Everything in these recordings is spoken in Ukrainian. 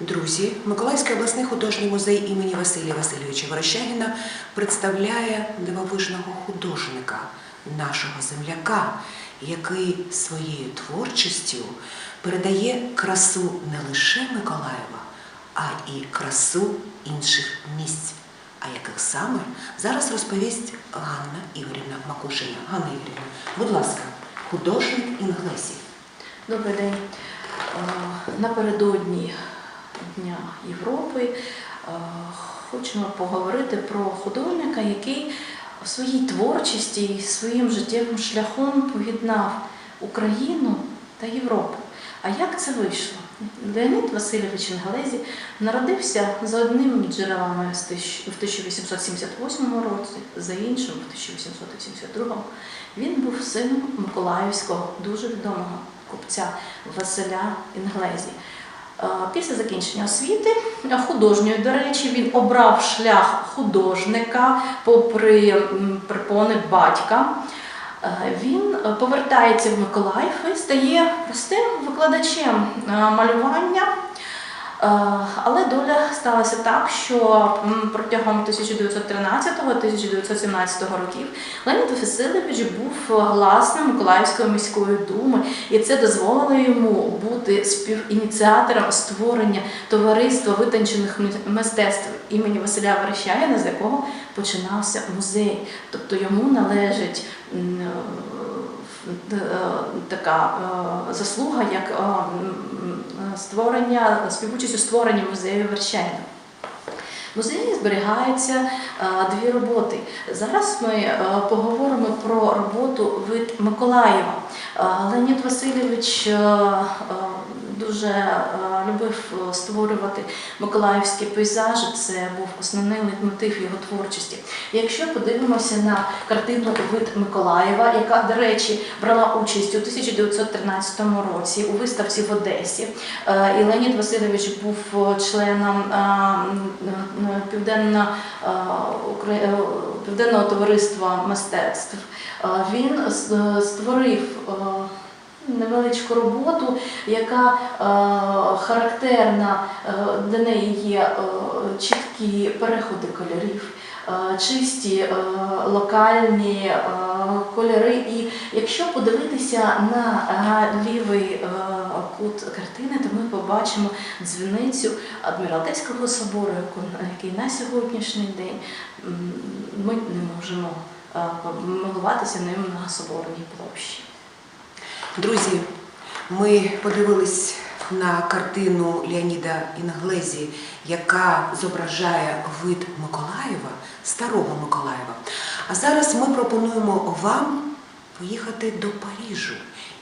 Друзі, Миколаївський обласний художній музей імені Василія Васильовича Верещагіна представляє дивовижного художника, нашого земляка, який своєю творчістю передає красу не лише Миколаєва, а і красу інших місць. А яких саме зараз розповість Ганна Ігорівна Макушина. Ганна Ігорівна, будь ласка, художник інглесів. Добрий день. Е, Напередодні Дня Європи е, хочемо поговорити про художника, який в своїй творчості і своїм життєвим шляхом поєднав Україну та Європу. А як це вийшло? Леонід Васильович Інгалезі народився за одними джерелами в 1878 році, за іншим в 1882. Він був сином Миколаївського дуже відомого купця Василя Інглезі. Е, Після закінчення освіти е, художньої, до речі, він обрав шлях художника попри припони батька. Е, Він повертається в Миколаїв і стає простим викладачем малювання. Е, Але доля сталася так, що протягом 1913-1917 років Леонід Васильович був гласним Миколаївської міської думи, і це дозволило йому бути співініціатором створення товариства витончених мистецтв імені Василя Верещагіна, з якого починався музей. Тобто йому належить така е, заслуга, як е, створення співучасть у створенні музею Верещагіна. Музеї зберігаються е, дві роботи. Зараз ми е, поговоримо про роботу вид Миколаєва. Е, Леонід Васильович дуже любив створювати миколаївські пейзажі. Це був основний лейтмотив його творчості. Якщо подивимося на картину Вид Миколаєва, яка, до речі, брала участь у 1913 році у виставці в Одесі. І Леонід Васильович був членом м, е, е, Південного товариства мистецтв. Е, Він створив невеличку роботу, яка характерна, для неї є чіткі переходи кольорів. Е, Чисті е, локальні е, кольори, і якщо подивитися на лівий кут картини, то ми побачимо дзвіницю Адміралтейського собору, який на сьогоднішній день ми не можемо милуватися ним на соборній площі. Друзі, ми подивились на картину Леоніда Інглезі, яка зображає вид Миколаєва, старого Миколаєва. А зараз ми пропонуємо вам поїхати до Парижу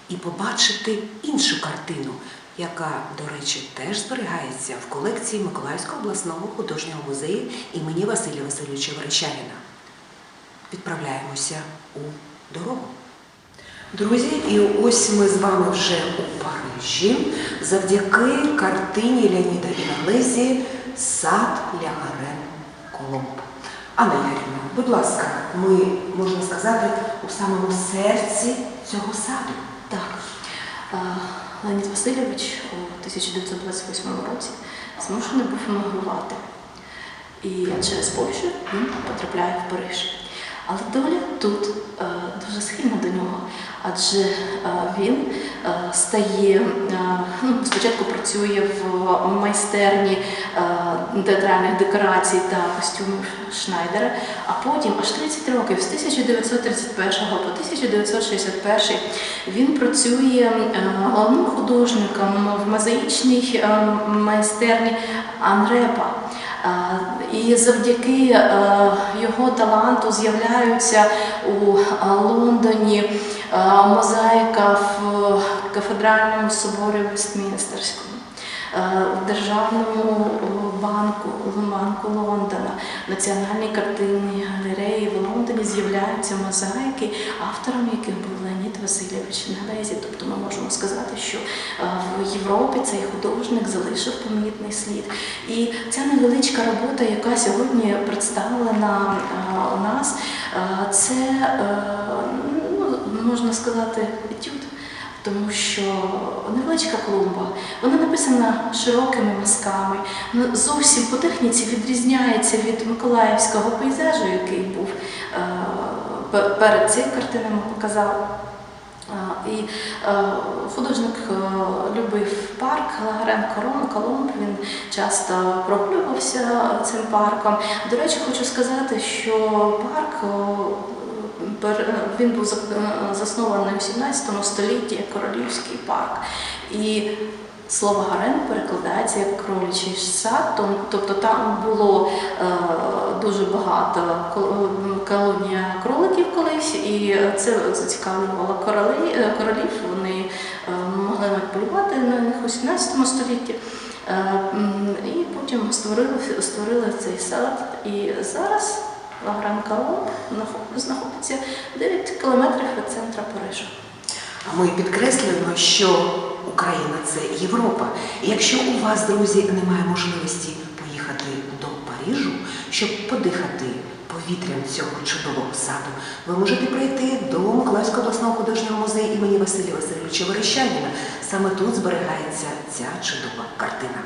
і побачити іншу картину, яка, до речі, теж зберігається в колекції Миколаївського обласного художнього музею імені Василія Васильовича Верещагіна. Відправляємося у дорогу. Друзі, і ось ми з вами вже у Парижі завдяки картині Леоніда Іналезі Сад Лягарен Коломб. Анна Ярівна, будь ласка, ми можна сказати у самому серці цього саду. Так, Леонід Васильович у 1928 році змушений був емігрувати. І через Польщу він потрапляє в Париж. Але доля тут е, дуже схильна до нього, адже е, він е, стає, ну, спочатку працює в майстерні театральних декорацій та костюмів Шнайдера, а потім аж 30 років з 1931 по 1961 він працює головним художником в мозаїчній майстерні Анрепа. І завдяки е, його таланту з'являються у е, Лондоні е, мозаїка в кафедральному соборі Вестмінстерському. Е, В Державному е, банку, банку Лондона, Національній картинній галереї в Лондоні з'являються мозаїки, автором яких був Леонід Васильович Інгелезі. Тобто ми можемо сказати, що е, в Європі цей художник залишив помітний слід. І ця невеличка робота, яка сьогодні представлена у нас, це ну, можна сказати етюд тому що невеличка клумба, вона написана широкими мазками, ну, зовсім по техніці відрізняється від миколаївського пейзажу, який був е, перед цією картиною показав. І е, художник е, любив парк Лагарен Корон, Колумб. Він часто прогулювався цим парком. До речі, хочу сказати, що парк він був е, заснований у 17 столітті як королівський парк. І слово гарен перекладається як кролячий сад, тобто там було е, дуже багато колонія кроликів колись, і це зацікавлювало королі, е, королів. Вони е, могли полювати на них у 17 столітті. Е, І потім створили, створили цей сад. І зараз Лагран Коломб знаходиться 9 кілометрів від центра Парижа. А Ми підкреслюємо, що Україна це Європа. І якщо у вас, друзі, немає можливості поїхати до Парижу, щоб подихати повітрям цього чудового саду, ви можете прийти до Миколаївського обласного художнього музею імені Василія Васильовича Верещаніна. Саме тут зберігається ця чудова картина.